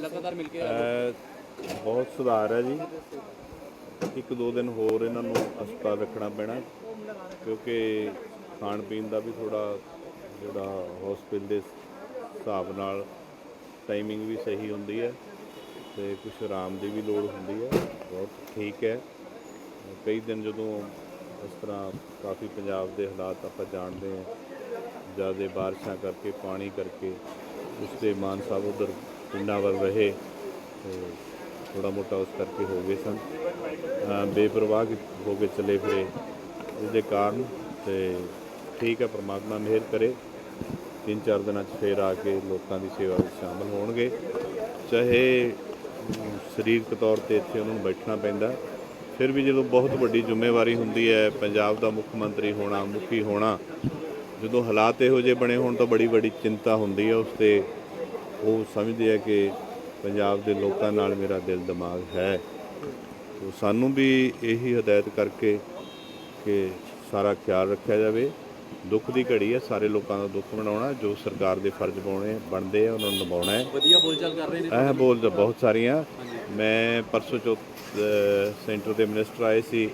ਲਗਾਤਾਰ ਮਿਲ ਕੇ ਅਹ, ਬਹੁਤ ਸੁਧਾਰ ਹੈ ਜੀ। ਇੱਕ ਦੋ ਦਿਨ ਹੋਰ ਇਹਨਾਂ ਨੂੰ ਹਸਪਤਾਲ ਰੱਖਣਾ ਪੈਣਾ, ਕਿਉਂਕਿ ਖਾਣ ਪੀਣ ਦਾ ਵੀ ਥੋੜਾ ਜਿਹੜਾ ਹਸਪੀਟਲ ਦੇ ਹਿਸਾਬ ਨਾਲ ਟਾਈਮਿੰਗ ਵੀ ਸਹੀ ਹੁੰਦੀ ਹੈ ਤੇ ਕੁਝ ਆਰਾਮ ਦੀ ਵੀ ਲੋੜ ਹੁੰਦੀ ਹੈ। ਬਹੁਤ ਠੀਕ ਹੈ। ਕਈ ਦਿਨ ਜਦੋਂ ਇਸ ਤਰ੍ਹਾਂ ਕਾਫੀ ਪੰਜਾਬ ਦੇ ਹਾਲਾਤ ਆਪਾਂ ਜਾਣਦੇ ਹਾਂ, ਜ਼ਿਆਦਾ ਬਾਰਿਸ਼ਾਂ ਕਰਕੇ, ਪਾਣੀ ਕਰਕੇ ਉਸ ਦੇ ਮਾਨ ਸਾਹਿਬ ਉਧਰ ਪਿੰਡਾਂ ਵੱਲ ਰਹੇ ਤੇ ਥੋੜਾ ਮੋਟਾ ਉਸ ਕਰਕੇ ਹੋ ਗਏ ਸਨ। ਬੇਪਰਵਾਹ ਹੋ ਕੇ ਚਲੇ ਫਿਰੇ। ਜਿਹਦੇ ਕਾਰਨ ਤੇ ਠੀਕ ਹੈ ਪ੍ਰਮਾਤਮਾ ਮਿਹਰ ਕਰੇ। ਤਿੰਨ ਚਾਰ ਦਿਨਾਂ 'ਚ ਫੇਰ ਆ ਕੇ ਲੋਕਾਂ ਦੀ ਸੇਵਾ ਵਿੱਚ ਸ਼ਾਮਲ ਹੋਣਗੇ। ਚਾਹੇ ਸਰੀਰਕ ਤੌਰ ਤੇ ਇੱਥੇ ਉਹਨਾਂ ਨੂੰ ਬੈਠਣਾ ਪੈਂਦਾ, ਫਿਰ ਵੀ ਜਦੋਂ ਬਹੁਤ ਵੱਡੀ ਜ਼ਿੰਮੇਵਾਰੀ ਹੁੰਦੀ ਹੈ, ਪੰਜਾਬ ਦਾ ਮੁੱਖ ਮੰਤਰੀ ਹੋਣਾ, ਮੁਖੀ ਹੋਣਾ, ਜਦੋਂ ਹਾਲਾਤ ਇਹੋ ਜਿਹੇ ਬਣੇ ਹੋਣ ਤਾਂ ਬੜੀ ਵੱਡੀ ਚਿੰਤਾ ਹੁੰਦੀ ਹੈ ਉਸ ਤੇ। ਉਹ ਸਮਝਦੇ ਆ ਕਿ ਪੰਜਾਬ ਦੇ ਲੋਕਾਂ ਨਾਲ ਮੇਰਾ ਦਿਲ ਦਿਮਾਗ ਹੈ। ਤੋ ਸਾਨੂੰ ਵੀ ਇਹੀ ਹਦਾਇਤ ਕਰਕੇ ਕਿ ਸਾਰਾ ਖਿਆਲ ਰੱਖਿਆ ਜਾਵੇ। ਦੁੱਖ ਦੀ ਘੜੀ ਹੈ ਸਾਰੇ ਲੋਕਾਂ ਦਾ ਦੁੱਖ ਮਨਾਉਣਾ ਜੋ ਸਰਕਾਰ ਦੇ ਫਰਜ਼ ਪਾਉਣੇ ਬਣਦੇ ਆ ਉਹਨਾਂ ਨੂੰ ਨਿਭਾਉਣਾ ਹੈ। ਵਧੀਆ ਬੋਲਚਾਲ ਕਰ ਰਹੇ ਨੇ ਇਹ ਬੋਲ ਤਾਂ ਬਹੁਤ ਸਾਰੀਆਂ। ਮੈਂ ਪਰਸੋਂ ਅਹ, ਸੈਂਟਰ ਦੇ ਮਿਨਿਸਟਰ ਆਏ ਸੀ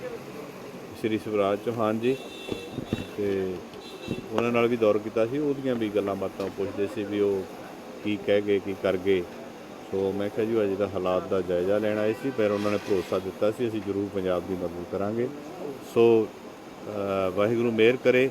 ਸ਼੍ਰੀ ਸ਼ਿਵਰਾਜ ਚੌਹਾਨ ਜੀ। ਤੇ ਉਹਨਾਂ ਨਾਲ ਵੀ ਦੌਰ ਕੀਤਾ ਸੀ ਉਹਦੀਆਂ ਵੀ ਗੱਲਾਂ ਬਾਤਾਂ ਪੁੱਛਦੇ ਸੀ ਵੀ ਉਹ ਕੀ ਕਹਿ ਗਏ ਕੀ ਕਰ ਗਏ। ਸੋ ਮੈਂ ਕਿਹਾ ਜੀ ਅੱਜ ਦਾ ਹਾਲਾਤ ਦਾ ਜਾਇਜ਼ਾ ਲੈਣ ਆਏ ਸੀ ਪਰ ਉਹਨਾਂ ਨੇ ਭਰੋਸਾ ਦਿੱਤਾ ਸੀ ਅਸੀਂ ਜ਼ਰੂਰ ਪੰਜਾਬ ਦੀ ਮਦਦ ਕਰਾਂਗੇ। ਸੋ ਵਾਹਿਗੁਰੂ ਮਿਹਰ ਕਰੇ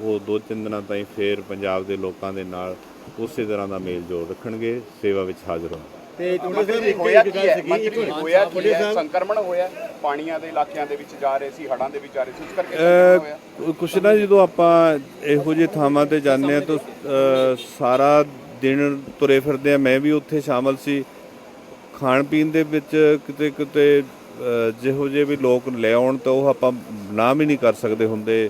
ਉਹ ਦੋ ਤਿੰਨ ਦਿਨਾਂ ਤਾਈਂ ਫੇਰ ਪੰਜਾਬ ਦੇ ਲੋਕਾਂ ਦੇ ਨਾਲ ਉਸੇ ਤਰ੍ਹਾਂ ਦਾ ਮੇਲ ਜੋਲ ਰੱਖਣਗੇ ਸੇਵਾ ਵਿੱਚ ਹਾਜ਼ਰ ਹੋਣ। ਤੇ ਮੰਤਰੀ ਹੋਇਆ ਕੀ ਹੈ? ਮੰਤਰੀ ਹੋਇਆ ਕੀ ਹੈ? ਸੰਕਰਮਣ ਹੋਇਆ? ਪਾਣੀਆਂ ਦੇ ਇਲਾਕਿਆਂ ਦੇ ਵਿੱਚ ਜਾ ਰਹੇ ਸੀ ਹੜਾਂ ਦੇ ਵਿੱਚ ਜਾ ਰਹੇ ਸੀ ਉਸ ਕਰਕੇ ਹੋਇਆ। ਕੁਛ ਨਾ ਜਦੋਂ ਆਪਾਂ ਇਹੋ ਜਿਹੇ ਥਾਵਾਂ ਤੇ ਜਾਂਦੇ ਆ ਤਾਂ ਸਾਰਾ ਦਿਨ ਤੁਰੇ ਫਿਰਦੇ ਆ ਮੈਂ ਵੀ ਉੱਥੇ ਸ਼ਾਮਲ ਸੀ। ਖਾਣ ਪੀਣ ਦੇ ਵਿੱਚ ਕਿਤੇ ਕਿਤੇ ਜਿਹੋ ਜਿਹੇ ਵੀ ਲੋਕ ਲੈ ਆਉਣ ਤਾਂ ਉਹ ਆਪਾਂ ਨਾਮ ਹੀ ਨਹੀਂ ਕਰ ਸਕਦੇ ਹੁੰਦੇ।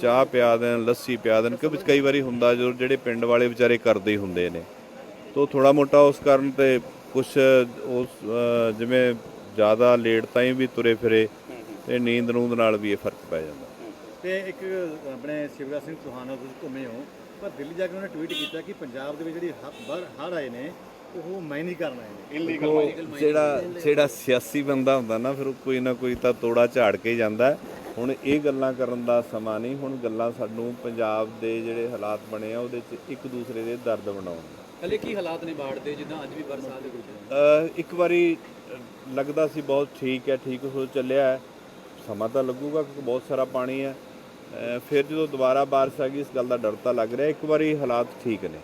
ਚਾਹ ਪਿਆ ਦੇਣ ਲੱਸੀ ਪਿਆ ਦੇਣ ਕਿ ਵਿੱਚ ਕਈ ਵਾਰੀ ਹੁੰਦਾ ਜਦੋਂ ਜਿਹੜੇ ਪਿੰਡ ਵਾਲੇ ਵਿਚਾਰੇ ਕਰਦੇ ਹੀ ਹੁੰਦੇ ਨੇ। ਤੋ ਥੋੜਾ ਮੋਟਾ ਉਸ ਕਾਰਨ ਤੇ ਕੁਝ ਉਸ ਜਿਵੇਂ ਜ਼ਿਆਦਾ ਲੇਟ ਤਾਈਂ ਵੀ ਤੁਰੇ ਫਿਰੇ ਤੇ ਨੀਂਦ ਨੂੰਦ ਨਾਲ ਵੀ ਇਹ ਫ਼ਰਕ ਪੈ ਜਾਂਦਾ। ਤੇ ਇੱਕ ਆਪਣੇ ਸ਼ਿਵਰਾਜ ਸਿੰਘ ਚੌਹਾਨ ਨਾਲ ਤੁਸੀਂ ਘੁੰਮੇ ਹੋ। ਪਰ ਦਿੱਲੀ ਜਾ ਕੇ ਉਹਨੇ ਟਵੀਟ ਕੀਤਾ ਕਿ ਪੰਜਾਬ ਦੇ ਵਿੱਚ ਜਿਹੜੀ ਹੜ ਆਏ ਨੇ ਉਹ ਮਾਈਨਿੰਗ ਕਰਨ ਆਏ ਨੇ। ਉਹ ਜਿਹੜਾ ਜਿਹੜਾ ਸਿਆਸੀ ਬੰਦਾ ਹੁੰਦਾ ਨਾ ਫਿਰ ਉਹ ਕੋਈ ਨਾ ਕੋਈ ਤਾਂ ਤੋੜਾ ਝਾੜ ਕੇ ਜਾਂਦਾ। ਹੁਣ ਇਹ ਗੱਲਾਂ ਕਰਨ ਦਾ ਸਮਾਂ ਨਹੀਂ ਹੁਣ ਗੱਲਾਂ ਸਾਨੂੰ ਪੰਜਾਬ ਦੇ ਜਿਹੜੇ ਹਾਲਾਤ ਬਣੇ ਆ ਉਹਦੇ 'ਚ ਇੱਕ ਦੂਸਰੇ ਦੇ ਦਰਦ ਬਣਾਉਣ। ਹਲੇ ਕੀ ਹਾਲਾਤ ਨੇ ਬਾੜ ਦੇ ਜਿੱਦਾਂ ਅੱਜ ਵੀ ਬਰਸਾਤ ਦੇ ਅਹ ਇੱਕ ਵਾਰੀ ਲੱਗਦਾ ਸੀ ਬਹੁਤ ਠੀਕ ਹੈ ਠੀਕ ਹੋ ਚੱਲਿਆ ਹੈ। ਸਮਾਂ ਤਾਂ ਲੱਗੂਗਾ ਕਿਉਂਕਿ ਬਹੁਤ ਸਾਰਾ ਪਾਣੀ ਹੈ। ਫਿਰ ਜਦੋਂ ਦੁਬਾਰਾ ਬਾਰਿਸ਼ ਆ ਗਈ ਇਸ ਗੱਲ ਦਾ ਡਰ ਤਾਂ ਲੱਗ ਰਿਹਾ। ਇੱਕ ਵਾਰੀ ਹਾਲਾਤ ਠੀਕ ਨੇ।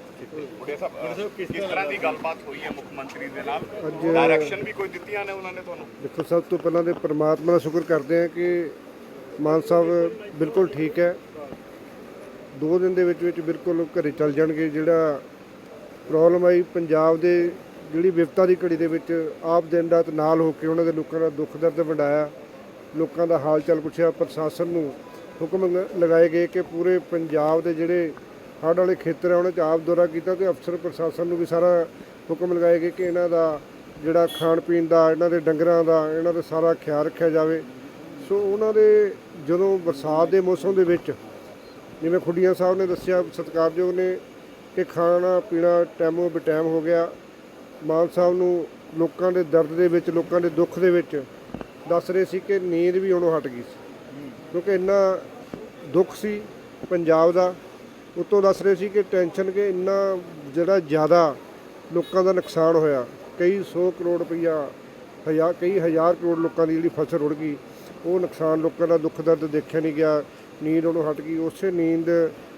ਬੁੜੇ ਸਾਹਿਬ ਕਿਸ ਤਰ੍ਹਾਂ ਦੀ ਗੱਲਬਾਤ ਹੋਈ ਹੈ ਮੁੱਖ ਮੰਤਰੀ ਦੇ ਨਾਲ? ਡਾਇਰੈਕਸ਼ਨ ਵੀ ਕੋਈ ਦਿੱਤੀਆਂ ਨੇ ਉਹਨਾਂ ਨੇ ਤੁਹਾਨੂੰ? ਦੇਖੋ ਸਭ ਤੋਂ ਪਹਿਲਾਂ ਤੇ ਪ੍ਰਮਾਤਮਾ ਦਾ ਸ਼ੁਕਰ ਕਰਦੇ ਹਾਂ ਕਿ ਮਾਨ ਸਾਹਿਬ ਬਿਲਕੁਲ ਠੀਕ ਹੈ। ਦੋ ਦਿਨ ਦੇ ਵਿੱਚ ਵਿੱਚ ਬਿਲਕੁਲ ਘਰੇ ਚੱਲ ਜਾਣਗੇ। ਜਿਹੜਾ ਪ੍ਰੋਬਲਮ ਆਈ ਪੰਜਾਬ ਦੇ ਜਿਹੜੀ ਵਿਪਤਾ ਦੀ ਘੜੀ ਦੇ ਵਿੱਚ ਆਪ ਦਿਨ ਰਾਤ ਨਾਲ ਹੋ ਕੇ ਉਹਨਾਂ ਦੇ ਲੋਕਾਂ ਦਾ ਦੁੱਖ ਦਰਦ ਵੰਡਾਇਆ ਲੋਕਾਂ ਦਾ ਹਾਲ ਚਾਲ ਪੁੱਛਿਆ ਪ੍ਰਸ਼ਾਸਨ ਨੂੰ ਹੁਕਮ ਲ- ਲਗਾਏ ਗਏ ਕਿ ਪੂਰੇ ਪੰਜਾਬ ਦੇ ਜਿਹੜੇ ਹੜ੍ਹ ਵਾਲੇ ਖੇਤਰ ਆ, ਉਹਨਾਂ 'ਚ ਆਪ ਦੌਰਾ ਕੀਤਾ ਤੇ ਅਫਸਰ ਪ੍ਰਸ਼ਾਸਨ ਨੂੰ ਵੀ ਸਾਰਾ ਹੁਕਮ ਲਗਾਏ ਗਏ ਕਿ ਇਹਨਾਂ ਦਾ ਜਿਹੜਾ ਖਾਣ ਪੀਣ ਦਾ, ਇਹਨਾਂ ਦੇ ਡੰਗਰਾਂ ਦਾ, ਇਹਨਾਂ ਦਾ ਸਾਰਾ ਖਿਆਲ ਰੱਖਿਆ ਜਾਵੇ। ਸੋ ਉਹਨਾਂ ਦੇ ਜਦੋਂ ਬਰਸਾਤ ਦੇ ਮੌਸਮ ਦੇ ਵਿੱਚ, ਜਿਵੇਂ ਖੁੱਡੀਆਂ ਸਾਹਿਬ ਨੇ ਦੱਸਿਆ, ਸਤਿਕਾਰਯੋਗ ਨੇ ਕਿ ਖਾਣਾ ਪੀਣਾ ਟਾਈਮੋ ਬਟਾਈਮ ਹੋ ਗਿਆ। ਮਾਨ ਸਾਹਿਬ ਨੂੰ ਲੋਕਾਂ ਦੇ ਦਰਦ ਦੇ ਵਿੱਚ, ਲੋਕਾਂ ਦੇ ਦੁੱਖ ਦੇ ਵਿੱਚ ਦੱਸ ਰਹੇ ਸੀ ਕਿ ਨੀਂਦ ਵੀ ਉਹਨੂੰ ਹਟ ਗਈ ਸੀ। ਕਿਉਂਕਿ ਇੰਨਾ ਦੁੱਖ ਸੀ ਪੰਜਾਬ ਦਾ, ਉਤੋਂ ਦੱਸ ਰਹੇ ਸੀ ਕਿ ਟੈਨਸ਼ਨ ਕਿ ਇੰਨਾ ਜਿਹੜਾ ਜ਼ਿਆਦਾ ਲੋਕਾਂ ਦਾ ਨੁਕਸਾਨ ਹੋਇਆ, ਕਈ 100 ਕਰੋੜ ਰੁਪਈਆ, ਹਜ਼ਾਰ, ਕਈ ਹਜ਼ਾਰ ਕਰੋੜ ਲੋਕਾਂ ਦੀ ਜਿਹੜੀ ਫਸਲ ਰੁੜ ਗਈ, ਉਹ ਨੁਕਸਾਨ ਲੋਕਾਂ ਦਾ ਦੁੱਖ ਦਰਦ ਦੇਖਿਆ ਨਹੀਂ ਗਿਆ, ਨੀਂਦ ਉਹਨੂੰ ਹਟ ਗਈ, ਉਸੇ ਨੀਂਦ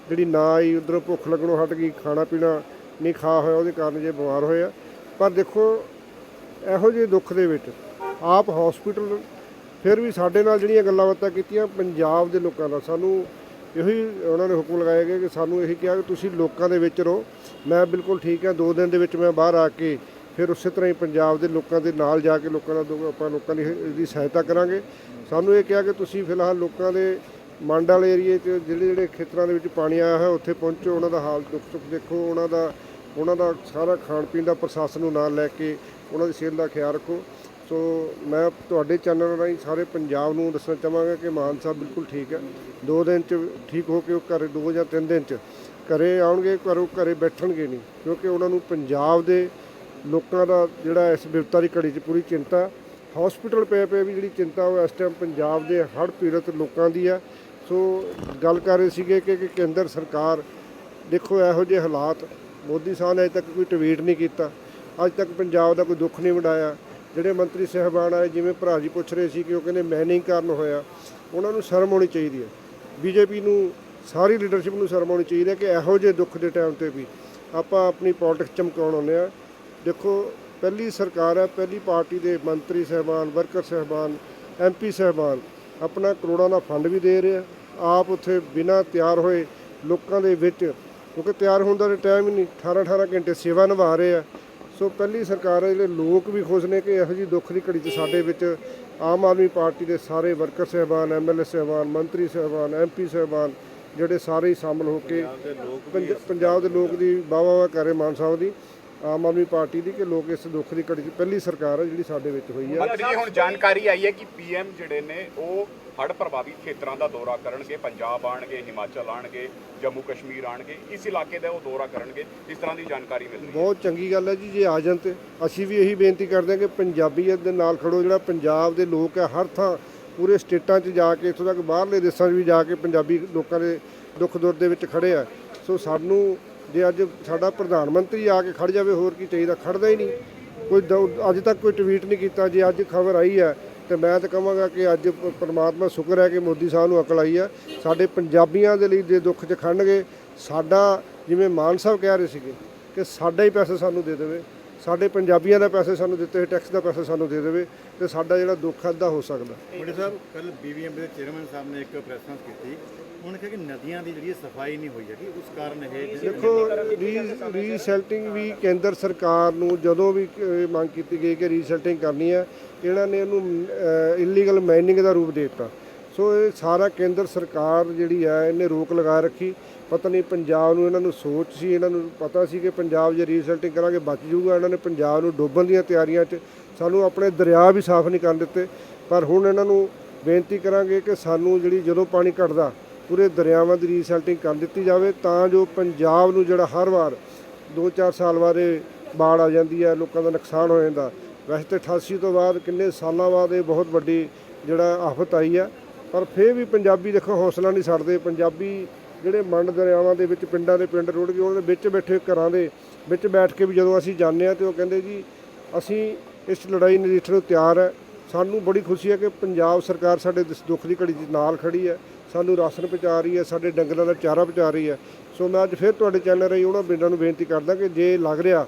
ਜਿਹੜੀ ਨਾ ਆਈ, ਉਧਰੋਂ ਭੁੱਖ ਲੱਗਣੋਂ ਹਟ ਗਈ, ਖਾਣਾ ਪੀਣਾ ਨਹੀਂ ਖਾ ਹੋਇਆ, ਉਹਦੇ ਕਾਰਨ ਜੇ ਬਿਮਾਰ ਹੋਇਆ ਪਰ ਦੇਖੋ, ਇਹੋ ਜਿਹੇ ਦੁੱਖ ਦੇ ਵਿੱਚ ਆਪ ਹਸਪੀਟਲ ਫਿਰ ਵੀ ਸਾਡੇ ਨਾਲ ਜਿਹੜੀਆਂ ਗੱਲਾਂ ਬਾਤਾਂ ਕੀਤੀਆਂ, ਪੰਜਾਬ ਦੇ ਲੋਕਾਂ ਦਾ ਸਾਨੂੰ ਇਹੀ ਉਹਨਾਂ ਨੇ ਹੁਕਮ ਲਗਾਇਆ ਗਿਆ ਕਿ ਸਾਨੂੰ ਇਹੀ ਕਿਹਾ ਕਿ ਤੁਸੀਂ ਲੋਕਾਂ ਦੇ ਵਿੱਚ ਰਹੋ। ਮੈਂ ਬਿਲਕੁਲ ਠੀਕ ਹਾਂ, ਦੋ ਦਿਨ ਦੇ ਵਿੱਚ ਮੈਂ ਬਾਹਰ ਆ ਕੇ ਫਿਰ ਉਸੇ ਤਰ੍ਹਾਂ ਹੀ ਪੰਜਾਬ ਦੇ ਲੋਕਾਂ ਦੇ ਨਾਲ ਜਾ ਕੇ ਲੋਕਾਂ ਦਾ ਦੁੱਖ- ਆਪਾਂ ਲੋਕਾਂ ਦੀ ਦੀ ਸਹਾਇਤਾ ਕਰਾਂਗੇ। ਸਾਨੂੰ ਇਹ ਕਿਹਾ ਕਿ ਤੁਸੀਂ ਫਿਲਹਾਲ ਲੋਕਾਂ ਦੇ ਮੰਡ ਵਾਲੇ ਏਰੀਏ 'ਚ ਜਿਹੜੇ ਜਿਹੜੇ ਖੇਤਰਾਂ ਦੇ ਵਿੱਚ ਪਾਣੀ ਆਇਆ ਹੈ ਉੱਥੇ ਪਹੁੰਚੋ, ਉਹਨਾਂ ਦਾ ਹਾਲ ਦੁੱਖ ਸੁੱਖ ਦੇਖੋ, ਉਹਨਾਂ ਦਾ ਉਹਨਾਂ ਦਾ ਸਾਰਾ ਖਾਣ ਪੀਣ ਦਾ ਪ੍ਰਸ਼ਾਸਨ ਨੂੰ ਨਾਲ ਲੈ ਕੇ ਉਹਨਾਂ ਦੀ ਸਿਹਤ ਦਾ ਖਿਆਲ ਰੱਖੋ। ਸੋ ਮੈਂ ਤੁਹਾਡੇ ਚੈਨਲ ਰਾਹੀਂ ਸਾਰੇ ਪੰਜਾਬ ਨੂੰ ਦੱਸਣਾ ਚਾਹਾਂਗਾ ਕਿ ਮਾਨ ਸਾਹਿਬ ਬਿਲਕੁਲ ਠੀਕ ਹੈ। ਦੋ ਦਿਨ ਚ ਠੀਕ ਹੋ ਕੇ ਉਹ ਘਰੇ, ਦੋ ਜਾਂ ਤਿੰਨ ਦਿਨ ਚ ਘਰੇ ਆਉਣਗੇ ਘਰੋਂ ਘਰੇ ਬੈਠਣਗੇ ਨਹੀਂ। ਕਿਉਂਕਿ ਉਹਨਾਂ ਨੂੰ ਪੰਜਾਬ ਦੇ ਲੋਕਾਂ ਦਾ ਜਿਹੜਾ ਇਸ ਵਿਪਤਾ ਦੀ ਘੜੀ 'ਚ ਪੂਰੀ ਚਿੰਤਾ। ਹਸਪੀਟਲ ਪਏ ਪਏ ਵੀ ਜਿਹੜੀ ਚਿੰਤਾ ਉਹ ਇਸ ਟਾਈਮ ਪੰਜਾਬ ਦੇ ਹੜ੍ਹ ਪੀੜਤ ਲੋਕਾਂ ਦੀ ਆ ਸੋ ਗੱਲ ਕਰ ਰਹੇ ਸੀਗੇ ਕਿ ਕਿ ਕੇਂਦਰ ਸਰਕਾਰ, ਦੇਖੋ ਇਹੋ ਜਿਹੇ ਹਾਲਾਤ, ਮੋਦੀ ਸਾਹਿਬ ਨੇ ਅਜੇ ਤੱਕ ਕੋਈ ਟਵੀਟ ਨਹੀਂ ਕੀਤਾ। ਅੱਜ ਤੱਕ ਪੰਜਾਬ ਦਾ ਕੋਈ ਦੁੱਖ ਨਹੀਂ ਵੰਡਾਇਆ। ਜਿਹੜੇ ਮੰਤਰੀ ਸਹਿਬਾਨ ਆਏ, ਜਿਵੇਂ ਭਰਾ ਜੀ ਪੁੱਛ ਰਹੇ ਸੀ ਕਿ ਉਹ ਕਹਿੰਦੇ ਮੈਨਿੰਗ ਕਾਰਨ ਹੋਇਆ, ਉਹਨਾਂ ਨੂੰ ਸ਼ਰਮ ਆਉਣੀ ਚਾਹੀਦੀ ਹੈ। ਬੀਜੇਪੀ ਨੂੰ, ਸਾਰੀ ਲੀਡਰਸ਼ਿਪ ਨੂੰ ਸ਼ਰਮ ਆਉਣੀ ਚਾਹੀਦੀ ਹੈ ਕਿ ਇਹੋ ਜਿਹੇ ਦੁੱਖ ਦੇ ਟਾਈਮ ਤੇ ਵੀ ਆਪਾਂ ਆਪਣੀ ਪੋਲਿਟਿਕਸ ਚਮਕਾਉਣ ਆਉਂਦੇ ਆ ਦੇਖੋ, ਪਹਿਲੀ ਸਰਕਾਰ ਹੈ, ਪਹਿਲੀ ਪਾਰਟੀ ਦੇ ਮੰਤਰੀ ਸਹਿਬਾਨ ਵਰਕਰ ਸਹਿਬਾਨ ਐਮਪੀ ਸਹਿਬਾਨ, ਆਪਣਾ ਕਰੋੜਾਂ ਦਾ ਫੰਡ ਵੀ ਦੇ ਰਹੇ ਆ। ਆਪ ਉੱਥੇ ਬਿਨਾਂ ਤਿਆਰ ਹੋਏ ਲੋਕਾਂ ਦੇ ਵਿੱਚ, ਕਿਉਂਕਿ ਤਿਆਰ ਹੋਣ ਦਾ ਟਾਈਮ ਹੀ ਨਹੀਂ 18 18 ਘੰਟੇ ਸੇਵਾ ਨਿਭਾ ਰਹੇ ਆ। ਸੋ ਪਹਿਲੀ ਸਰਕਾਰ ਹੈ ਜਿਹੜੇ ਲੋਕ ਵੀ ਖੁਸ਼ ਨੇ ਕਿ ਇਹੋ ਜਿਹੀ ਦੁੱਖ ਦੀ ਘੜੀ 'ਚ ਸਾਡੇ ਵਿੱਚ ਆਮ ਆਦਮੀ ਪਾਰਟੀ ਦੇ ਸਾਰੇ ਵਰਕਰ ਸਹਿਬਾਨ ਐਮਐਲਏ ਸਹਿਬਾਨ ਮੰਤਰੀ ਸਹਿਬਾਨ ਐਮਪੀ ਸਹਿਬਾਨ ਜਿਹੜੇ ਸਾਰੇ ਹੀ ਸ਼ਾਮਲ ਹੋ ਕੇ ਪੰਜ- ਪੰਜਾਬ ਦੇ ਲੋਕ ਦੀ ਵਾਹ ਵਾਹ ਕਰ ਮਾਨ ਸਾਹਿਬ ਦੀ। ਆਮ ਆਦਮੀ ਪਾਰਟੀ ਦੀ ਕਿ ਲੋਕ ਇਸ ਦੁੱਖ ਦੀ ਘੜੀ 'ਚ ਪਹਿਲੀ ਸਰਕਾਰ ਹੈ ਜਿਹੜੀ ਸਾਡੇ ਵਿੱਚ ਹੋਈ ਹੈ ਮੰਤਰੀ ਜੀ ਹੁਣ ਜਾਣਕਾਰੀ ਆਈ ਹੈ ਕਿ ਪੀਐਮ ਜਿਹੜੇ ਨੇ ਉਹ ਹੜ੍ਹ ਪ੍ਰਭਾਵਿਤ ਖੇਤਰਾਂ ਦਾ ਦੌਰਾ ਕਰਨਗੇ ਪੰਜਾਬ ਆਣਗੇ ਹਿਮਾਚਲ ਆਣਗੇ ਜੰਮੂ ਕਸ਼ਮੀਰ ਆਣਗੇ ਇਸ ਇਲਾਕੇ ਦਾ ਉਹ ਦੌਰਾ ਕਰਨਗੇ ਇਸ ਤਰ੍ਹਾਂ ਦੀ ਜਾਣਕਾਰੀ ਮਿਲ ਰਹੀ ਹੈ। ਬਹੁਤ ਚੰਗੀ ਗੱਲ ਹੈ ਜੀ ਜੇ ਆ ਜਾਣ ਤੇ। ਅਸੀਂ ਵੀ ਇਹੀ ਬੇਨਤੀ ਕਰਦੇ ਹਾਂ ਕਿ ਪੰਜਾਬੀਅਤ ਦੇ ਨਾਲ ਖੜੋ ਜਿਹੜਾ ਪੰਜਾਬ ਦੇ ਲੋਕ ਹੈ ਹਰ ਥਾਂ ਪੂਰੇ ਸਟੇਟਾਂ 'ਚ ਜਾ ਕੇ ਇੱਥੋਂ ਤੱਕ ਬਾਹਰਲੇ ਦੇਸ਼ਾਂ 'ਚ ਵੀ ਜਾ ਕੇ ਪੰਜਾਬੀ ਲੋਕਾਂ ਦੇ ਦੁੱਖ ਦੁੱਖ ਦੇ ਵਿੱਚ ਖੜੇ ਆ। ਸੋ ਸਾਨੂੰ ਜੇ ਅੱਜ ਸਾਡਾ ਪ੍ਰਧਾਨ ਮੰਤਰੀ ਆ ਕੇ ਖੜ ਜਾਵੇ, ਹੋਰ ਕੀ ਚਾਹੀਦਾ? ਖੜਦਾ ਹੀ ਨਹੀਂ। ਕੋਈ ਦ- ਅੱਜ ਤੱਕ ਕੋਈ ਟਵੀਟ ਨਹੀਂ ਕੀਤਾ। ਜੇ ਅੱਜ ਖਬਰ ਆਈ ਹੈ, ਤੇ ਮੈਂ ਤਾਂ ਕਹਾਂਗਾ ਕਿ ਅੱਜ ਪਰਮਾਤਮਾ ਸ਼ੁਕਰ ਹੈ ਕਿ ਮੋਦੀ ਸਾਹਿਬ ਨੂੰ ਅਕਲ ਆਈ ਹੈ। ਸਾਡੇ ਪੰਜਾਬੀਆਂ ਦੇ ਲਈ ਜੇ ਦੁੱਖ 'ਚ ਖੜਨਗੇ, ਸਾਡਾ ਜਿਵੇਂ ਮਾਨ ਸਾਹਿਬ ਕਹਿ ਰਹੇ ਸੀਗੇ ਕਿ ਸਾਡਾ ਹੀ ਪੈਸਾ ਸਾਨੂੰ ਦੇ ਦੇਵੇ। ਸਾਡੇ ਪੰਜਾਬੀਆਂ ਦਾ ਪੈਸੇ ਸਾਨੂੰ ਦਿੱਤੇ ਟੈਕਸ ਦਾ ਪੈਸਾ ਸਾਨੂੰ ਦੇ ਦੇਵੇ, ਤੇ ਸਾਡਾ ਜਿਹੜਾ ਦੁੱਖ ਹੈ ਅੱਧਾ ਹੋ ਸਕਦਾ। ਮੋਦੀ ਸਾਹਿਬ ਕੱਲ ਬੀਬੀਐਮ ਦੇ ਚੇਅਰਮੈਨ ਸਾਹਿਬ ਨੇ ਇੱਕ ਪ੍ਰੈਸ ਕਾਨਫਰੰਸ ਕੀਤੀ। ਕਿਹਾ ਕਿ ਨਦੀਆਂ ਦੀ ਜਿਹੜੀ ਸਫ਼ਾਈ ਨਹੀਂ ਹੋਈ ਹੈਗੀ ਉਸ ਕਾਰਨ ਇਹ ਦੇਖੋ ਰੀਸੈਲਟਿੰਗ ਵੀ ਕੇਂਦਰ ਸਰਕਾਰ ਨੂੰ ਜਦੋਂ ਵੀ ਮੰਗ ਕੀਤੀ ਗਈ ਕਿ ਰੀਸੈਲਟਿੰਗ ਕਰਨੀ ਹੈ ਇਹਨਾਂ ਨੇ ਉਹਨੂੰ ਇਲੀਗਲ ਮਾਈਨਿੰਗ ਦਾ ਰੂਪ ਦੇ ਦਿੱਤਾ। ਸੋ ਇਹ ਸਾਰਾ ਕੇਂਦਰ ਸਰਕਾਰ ਜਿਹੜੀ ਹੈ ਇਹਨੇ ਰੋਕ ਲਗਾ ਰੱਖੀ। ਪਤਾ ਨਹੀਂ ਪੰਜਾਬ ਨੂੰ ਇਹਨਾਂ ਨੂੰ ਸੋਚ ਸੀ ਇਹਨਾਂ ਨੂੰ ਪਤਾ ਸੀ ਕਿ ਪੰਜਾਬ ਜੇ ਰੀਸੈਲਟਿੰਗ ਕਰਾਂਗੇ ਬਚ ਜਾਊਗਾ। ਇਹਨਾਂ ਨੇ ਪੰਜਾਬ ਨੂੰ ਡੋਬਣ ਦੀਆਂ ਤਿਆਰੀਆਂ 'ਚ ਸਾਨੂੰ ਆਪਣੇ ਦਰਿਆ ਵੀ ਸਾਫ਼ ਨਹੀਂ ਕਰਨ ਦਿੱਤੇ। ਪਰ ਹੁਣ ਇਹਨਾਂ ਨੂੰ ਬੇਨਤੀ ਕਰਾਂਗੇ ਕਿ ਸਾਨੂੰ ਜਿਹੜੀ ਜਦੋਂ ਪਾਣੀ ਘਟਦਾ ਪੂਰੇ ਦਰਿਆਵਾਂ ਦੀ ਰੀਸੈਲਟਿੰਗ ਕਰ ਦਿੱਤੀ ਜਾਵੇ, ਤਾਂ ਜੋ ਪੰਜਾਬ ਨੂੰ ਜਿਹੜਾ ਹਰ ਵਾਰ 2-4 ਸਾਲ ਬਾਅਦ ਬਾੜ ਆ ਜਾਂਦੀ ਹੈ, ਲੋਕਾਂ ਦਾ ਨੁਕਸਾਨ ਹੋ ਜਾਂਦਾ। ਵੈਸੇ ਤੇ 88 ਤੋਂ ਬਾਅਦ ਕਿੰਨੇ ਸਾਲਾਂ ਬਾਅਦ ਇਹ ਬਹੁਤ ਵੱਡੀ ਜਿਹੜਾ ਆਫਤ ਆਈ ਆ, ਪਰ ਫਿਰ ਵੀ ਪੰਜਾਬੀ ਦੇਖੋ ਹੌਸਲਾ ਨਹੀਂ ਛੱਡਦੇ। ਪੰਜਾਬੀ ਜਿਹੜੇ ਮੰਡ ਦਰਿਆਵਾਂ ਦੇ ਵਿੱਚ ਪਿੰਡਾਂ ਦੇ ਪਿੰਡ ਰੁੜ ਕੇ ਉਹਨਾਂ ਦੇ ਵਿੱਚ ਬੈਠੇ ਘਰਾਂ ਦੇ ਵਿੱਚ ਬੈਠ ਕੇ ਵੀ ਜਦੋਂ ਅਸੀਂ ਜਾਂਦੇ ਆ ਤੇ ਉਹ ਕਹਿੰਦੇ ਜੀ, ਅਸੀਂ ਇਸ ਲੜਾਈ ਨਜਿੱਠਣ ਨੂੰ ਤਿਆਰ ਹੈ ਸਾਨੂੰ ਬੜੀ ਖੁਸ਼ੀ ਹੈ ਕਿ ਪੰਜਾਬ ਸਰਕਾਰ ਸਾਡੇ ਇਸ ਦੁੱਖ ਦੀ ਘੜੀ 'ਚ ਨਾਲ ਖੜੀ ਹੈ। ਸਾਨੂੰ ਰਾਸ਼ਨ ਪਹੁੰਚਾ ਰਹੀ ਹੈ, ਸਾਡੇ ਡੰਗਰਾਂ ਦਾ ਚਾਰਾ ਪਹੁੰਚਾ ਰਹੀ ਹੈ। ਸੋ ਮੈਂ ਅੱਜ ਫਿਰ ਤੁਹਾਡੇ ਚੈਨਲ ਰਾਹੀਂ ਉਹਨਾਂ ਪਿੰਡਾਂ ਨੂੰ ਬੇਨਤੀ ਕਰਦਾ ਕਿ ਜੇ ਲੱਗ ਰਿਹਾ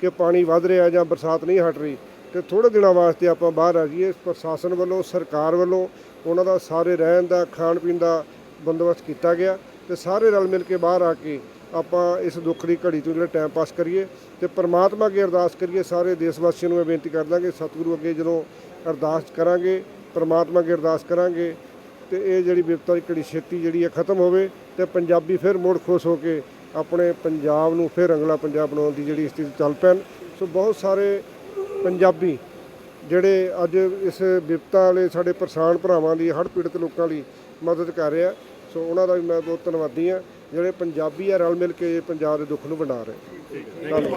ਕਿ ਪਾਣੀ ਵੱਧ ਰਿਹਾ ਜਾਂ ਬਰਸਾਤ ਨਹੀਂ ਹਟ ਰਹੀ, ਤੇ ਥੋੜੇ ਦਿਨਾਂ ਵਾਸਤੇ ਆਪਾਂ ਬਾਹਰ ਆ ਜਾਈਏ। ਪ੍ਰਸ਼ਾਸਨ ਵੱਲੋਂ, ਸਰਕਾਰ ਵੱਲੋਂ ਉਹਨਾਂ ਦਾ ਸਾਰੇ ਰਹਿਣ ਦਾ, ਖਾਣ ਪੀਣ ਦਾ ਬੰਦੋਬਸਤ ਕੀਤਾ ਗਿਆ ਤੇ ਸਾਰੇ ਰਲ ਮਿਲ ਕੇ ਬਾਹਰ ਆ ਕੇ ਆਪਾਂ ਇਸ ਦੁੱਖ ਦੀ ਘੜੀ ਤੋਂ ਜਿਹੜਾ ਟਾਈਮ ਪਾਸ ਕਰੀਏ ਤੇ ਪ੍ਰਮਾਤਮਾ ਅੱਗੇ ਅਰਦਾਸ ਕਰੀਏ। ਸਾਰੇ ਦੇਸ਼ ਵਾਸੀਆਂ ਨੂੰ ਮੈਂ ਬੇਨਤੀ ਕਰਦਾ ਕਿ ਸਤਿਗੁਰੂ ਅੱਗੇ ਜਦੋਂ ਅਰਦਾਸ ਕਰਾਂਗੇ, ਪ੍ਰਮਾਤਮਾ ਅੱਗੇ ਅਰਦਾਸ ਕਰਾਂਗੇ ਤੇ ਇਹ ਜਿਹੜੀ ਵਿਪਤਾ ਦੀ ਘੜੀ ਛੇਤੀ ਜਿਹੜੀ ਹੈ ਖਤਮ ਹੋਵੇ ਤੇ ਪੰਜਾਬੀ ਫਿਰ ਮੁੜ ਖੁਸ਼ ਹੋ ਕੇ ਆਪਣੇ ਪੰਜਾਬ ਨੂੰ ਫਿਰ ਅਗਲਾ ਪੰਜਾਬ ਬਣਾਉਣ ਦੀ ਜਿਹੜੀ ਸਥਿਤੀ ਚੱਲ ਪੈਣ। ਸੋ ਬਹੁਤ ਸਾਰੇ ਪੰਜਾਬੀ ਜਿਹੜੇ ਅੱਜ ਇਸ ਵਿਪਤਾ ਵਾਲੇ ਸਾਡੇ ਪਰੇਸ਼ਾਨ ਭਰਾਵਾਂ ਲਈ ਹੜ੍ਹ ਪੀੜਤ ਲੋਕਾਂ ਲਈ ਮਦਦ ਕਰ ਰਿਹਾ। ਸੋ ਉਹਨਾਂ ਦਾ ਵੀ ਮੈਂ ਬਹੁਤ ਧੰਨਵਾਦੀ ਹਾਂ, ਜਿਹੜੇ ਪੰਜਾਬੀ ਆ ਰਲ ਮਿਲ ਕੇ ਪੰਜਾਬ ਦੇ ਦੁੱਖ ਨੂੰ ਵੰਡਾ ਰਹੇ। ਧੰਨਵਾਦ।